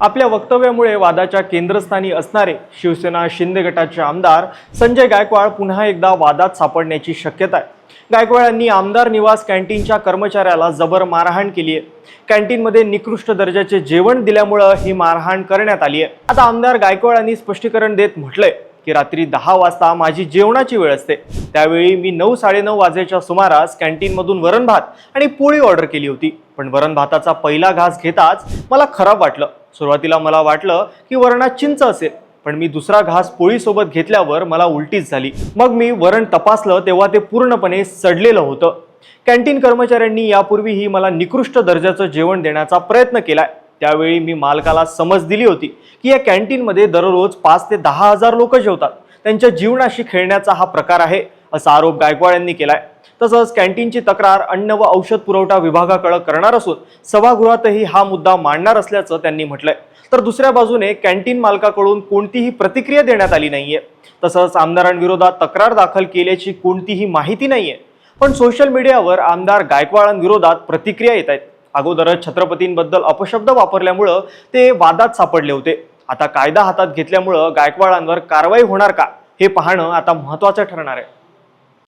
आपल्या वक्तव्यामुळे वादाच्या केंद्रस्थानी असणारे शिवसेना शिंदे गटाचे आमदार संजय गायकवाड पुन्हा एकदा वादात सापडण्याची शक्यता आहे. गायकवाड यांनी आमदार निवास कॅन्टीनच्या कर्मचाऱ्याला जबर मारहाण केली आहे. कॅन्टीनमध्ये निकृष्ट दर्जाचे जेवण दिल्यामुळं ही मारहाण करण्यात आली आहे. आता आमदार गायकवाड यांनी स्पष्टीकरण देत म्हटलंय. की रात्री दहा वाजता माझी जेवणाची वेळ असते. त्यावेळी मी नऊ साडेनऊ वाजेच्या सुमारास कॅन्टीनमधून वरण भात आणि पोळी ऑर्डर केली होती. पण वरण भाताचा पहिला घास घेताच मला खराब वाटलं. सुरुवातीला मला वाटलं की वरणात चिंच असेल. पण मी दुसरा घास पोळीसोबत घेतल्यावर मला उलटीच झाली. मग मी वरण तपासलं तेव्हा ते पूर्णपणे सडलेलं होतं. कॅन्टीन कर्मचाऱ्यांनी यापूर्वीही मला निकृष्ट दर्जाचं जेवण देण्याचा प्रयत्न केलाय. त्यावेळी मी मालकाला समज दिली होती की या कॅन्टीनमध्ये दररोज पाच ते दहा हजार लोक जेवतात. त्यांच्या जीवनाशी खेळण्याचा हा प्रकार आहे असा आरोप गायकवाड यांनी केलाय. तसंच कॅन्टीनची तक्रार अन्न व औषध पुरवठा विभागाकडे करणार असून सभागृहातही हा मुद्दा मांडणार असल्याचं त्यांनी म्हटलंय. तर दुसऱ्या बाजूने कॅन्टीन मालकाकडून कोणतीही प्रतिक्रिया देण्यात आली नाहीये. तसंच आमदारांविरोधात तक्रार दाखल केल्याची कोणतीही माहिती नाहीये. पण सोशल मीडियावर आमदार गायकवाडांविरोधात प्रतिक्रिया येत आहेत अगोदरच छत्रपतींबद्दल अपशब्द वापरल्यामुळं ते वादात सापडले होते. आता कायदा हातात घेतल्यामुळं गायकवाडांवर कारवाई होणार का हे पाहणं आता महत्त्वाचं ठरणार आहे.